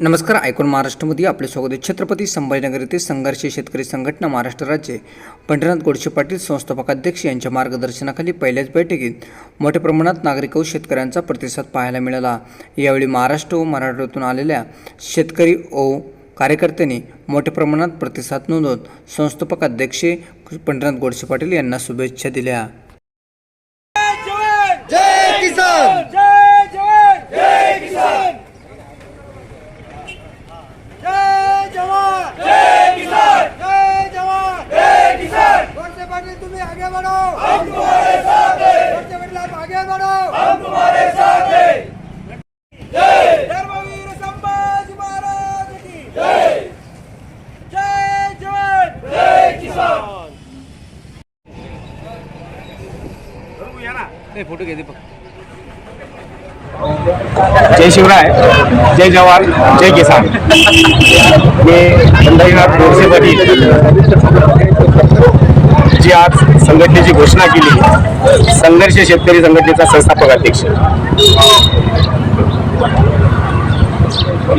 नमस्कार ऐकून महाराष्ट्रामध्ये आपले स्वागत आहे. छत्रपती संभाजीनगर येथे संघर्ष शेतकरी संघटना महाराष्ट्र राज्य पंढरनाथ गोडसे पाटील संस्थापक अध्यक्ष यांच्या मार्गदर्शनाखाली पहिल्याच बैठकीत मोठ्या प्रमाणात नागरिक व शेतकऱ्यांचा प्रतिसाद पाहायला मिळाला. यावेळी महाराष्ट्र व मराठवाड्यातून आलेल्या शेतकरी व कार्यकर्त्यांनी मोठ्या प्रमाणात प्रतिसाद नोंदवत संस्थापक अध्यक्ष पंढरनाथ गोडसे पाटील यांना शुभेच्छा दिल्या. आगे बढ़ो। हम तुम्हारे साथ हैं। आगे बढ़ो। हम तुम्हारे साथ हैं। जय। धर्मवीर संभाजी महाराज की। जय। जय जवान। जय किसान। जय शिवराय जय जवान जय किसान। मी पंढरीनाथ गोडसे पाटील जी आज संघटनेची घोषणा केली संघर्ष शेतकरी संघटनेचा संस्थापक अध्यक्ष.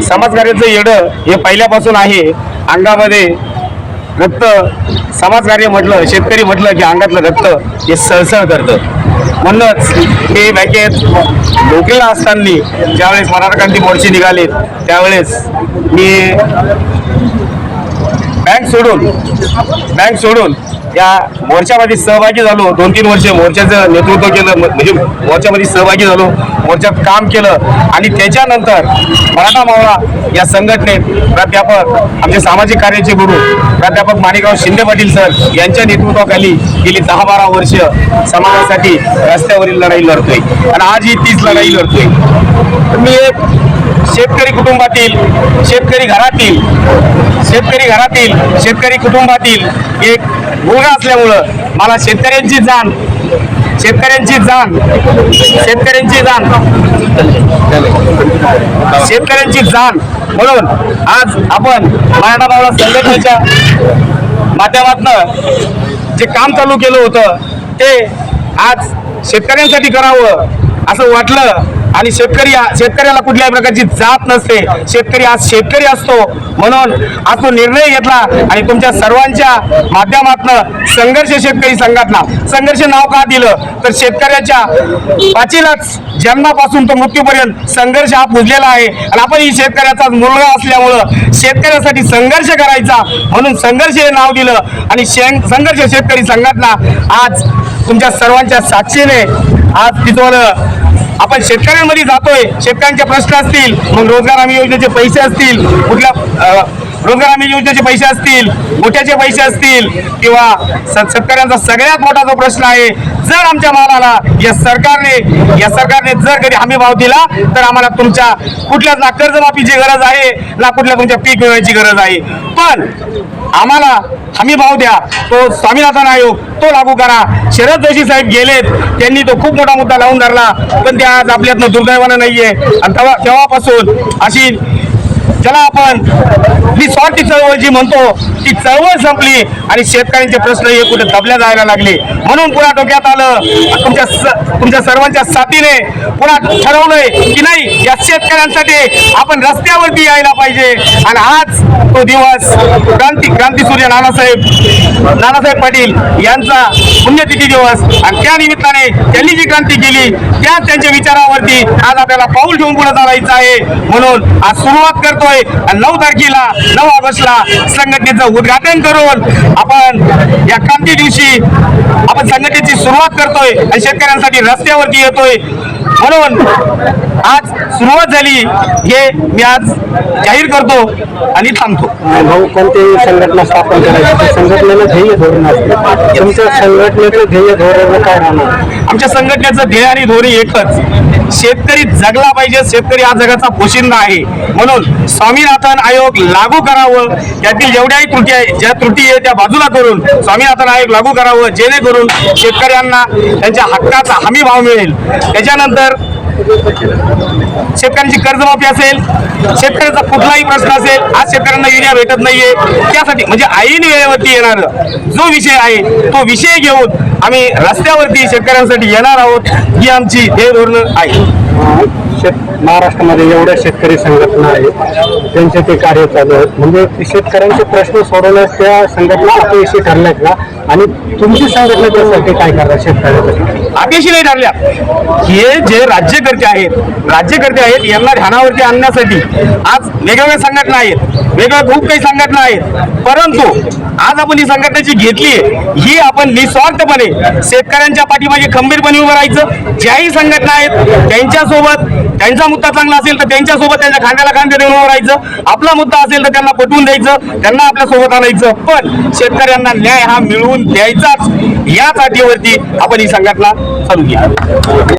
समाजकार्याचं येडं हे पहिल्यापासून आहे. अंगामध्ये रक्त समाजकार्य म्हटलं शेतकरी म्हटलं की अंगातलं रक्त हे सळसळ करतं. म्हणूनच हे बँकेत नोकरीला असताना ज्यावेळेस मराठा क्रांती मोर्चे निघालेत त्यावेळेस मी बँक सोडून बँक सोडून या मोर्चामध्ये सहभागी झालो. दोन तीन वर्ष मोर्चाचं नेतृत्व केलं म्हणजे मोर्चामध्ये सहभागी झालो मोर्चात काम केलं. आणि त्याच्यानंतर मराठा मावळा या संघटनेत प्राध्यापक आमचे सामाजिक कार्याचे गुरु प्राध्यापक माणिकराव शिंदे पाटील सर यांच्या नेतृत्वाखाली गेली दहा बारा वर्ष समाजासाठी रस्त्यावरील लढाई लढतोय. आणि आज ही तीच लढाई लढतोय. मी एक शेतकरी कुटुंबातील शेतकरी घरातील शेतकरी घरातील शेतकरी कुटुंबातील एक मुलगा असल्यामुळं मला शेतकऱ्यांची जाण शेतकऱ्यांची जाण शेतकऱ्यांची जाण. शेतकऱ्यांची जाण म्हणून आज आपण मराठा बावळा संघटनेच्या माध्यमातनं जे काम चालू केलं होतं ते आज शेतकऱ्यांसाठी करावं असं वाटलं. आणि शेतकरी शेतकऱ्याला कुठल्याही प्रकारची जात नसते. शेतकरी आज शेतकरी असतो. म्हणून आज तो निर्णय घेतला आणि तुमच्या सर्वांच्या माध्यमातनं संघर्ष शेतकरी संघटना संघर्ष नाव का दिलं? तर शेतकऱ्याच्या पाचीलाच जन्मापासून तो मृत्यूपर्यंत संघर्ष हा पुजलेला आहे. आणि आपण ही शेतकऱ्याचा मुलगा असल्यामुळं शेतकऱ्यासाठी संघर्ष करायचा म्हणून संघर्ष हे नाव दिलं. आणि संघर्ष शेतकरी संघटना आज तुमच्या सर्वांच्या साक्षीने आज तिथं आपण शेतकऱ्यांमध्ये जातोय शेतकऱ्यांचे प्रश्न असतील मग रोजगार हमी योजनेचे पैसे असतील कुठल्या रोजगार हमी योजनेचे पैसे असतील मोठ्याचे पैसे असतील किंवा स- शेतकऱ्यांचा सगळ्यात मोठा जो प्रश्न आहे जर आमच्या मालाला या सरकारने या सरकारने जर कधी हमी भाव दिला तर आम्हाला तुमच्या कुठल्याच ना कर्जमाफीची गरज आहे ना कुठल्या तुमच्या पीक विम्याची गरज आहे. पण आम्हाला हमी भाव द्या. तो स्वामीनाथन आयोग तो लागू करा. शरद जोशी साहेब गेलेत. त्यांनी तो खूप मोठा मुद्दा लावून धरला. पण ते आज आपल्यातनं दुर्दैवानं नाहीये. आणि तेव्हा तेव्हापासून अशी ज्याला आपण निस्वार्थी चळवळ जी म्हणतो ती चळवळ संपली आणि शेतकऱ्यांचे प्रश्न हे कुठे दबल्या जायला लागले. म्हणून पुन्हा डोक्यात आलं तुमच्या तुमच्या सर्वांच्या साथीने पुन्हा ठरवलंय की नाही या शेतकऱ्यांसाठी आपण रस्त्यावरती यायला पाहिजे. आणि आज तो दिवस क्रांती क्रांती सूर्य नानासाहेब नानासाहेब पाटील यांचा पुण्यतिथी दिवस. आणि त्या निमित्ताने त्यांनी जी क्रांती केली त्या त्यांच्या विचारावरती आज आपल्याला पाऊल ठेवून पुढे चालायचं आहे. म्हणून आज सुरुवात करतोय. आणि नऊ तारखेला नऊ ऑगस्टला संघटनेचं उद्घाटन करून आपण या क्रांती दिवशी आपण संघटनेची सुरुवात करतोय आणि शेतकऱ्यांसाठी रस्त्यावरती येतोय. म्हणून आज सुरुवात झाली हे मी आज जाहीर करतो आणि थांबतो. भाऊ कोणतीही संघटना स्थापन करायची संघटनेला ध्येय धोरण असते. तुमच्या संघटनेचं ध्येय धोरण काय राहणार आमच्या संघटनेचं ध्येय आणि धोरी एकच. शेतकरी जगला पाहिजे शेतकरी हा जगाचा पोशिंदा आहे. म्हणून स्वामीनाथन आयोग लागू करावं त्यातील जेवढ्याही त्रुटी आहे ज्या त्रुटी आहे त्या बाजूला करून स्वामीनाथन आयोग लागू करावं जेणेकरून शेतकऱ्यांना त्यांच्या हक्काचा हमी भाव मिळेल. त्याच्यानंतर शेतकऱ्यांची कर्जमाफी असेल शेतकऱ्याचा कुठलाही प्रश्न असेल आज शेतकऱ्यांना युरिया भेटत नाहीये. त्यासाठी म्हणजे ऐन वेळेवरती येणार. जो विषय आहे तो विषय घेऊन आम्ही रस्त्यावरती शेतकऱ्यांसाठी येणार आहोत ही आमची ध्येय धोरण आहे. शेत महाराष्ट्रामध्ये एवढ्या शेतकरी संघटना आहेत त्यांचे ते कार्य चालू आहेत. म्हणजे शेतकऱ्यांचे प्रश्न सोडवण्यास त्या संघटना अपयशी ठरल्यात का? आणि तुमची संघटना त्यासाठी काय करतात शेतकऱ्यासाठी? अपेक्षी नाही ठरल्या हे जे राज्यकर्ते आहेत राज्यकर्ते आहेत यांना ध्यानावरती आणण्यासाठी आज वेगवेगळ्या संघटना आहेत वेगवेगळ्या खूप काही संघटना आहेत. परंतु आज आपण ही संघटना जी घेतली ही आपण निस्वार्थपणे शेतकऱ्यांच्या पाठीमागे खंबीरपणे उभं राहायचं. ज्याही संघटना आहेत त्यांच्यासोबत त्यांचा मुद्दा चांगला असेल तर त्यांच्यासोबत त्यांच्या खांद्याला खांदे देऊन राहायचं. आपला मुद्दा असेल तर त्यांना पटवून द्यायचं. त्यांना आपल्यासोबत आणायचं. पण शेतकऱ्यांना न्याय हा मिळवून द्यायचाच. या अटीवरती आपण ही संघटना चालू केली.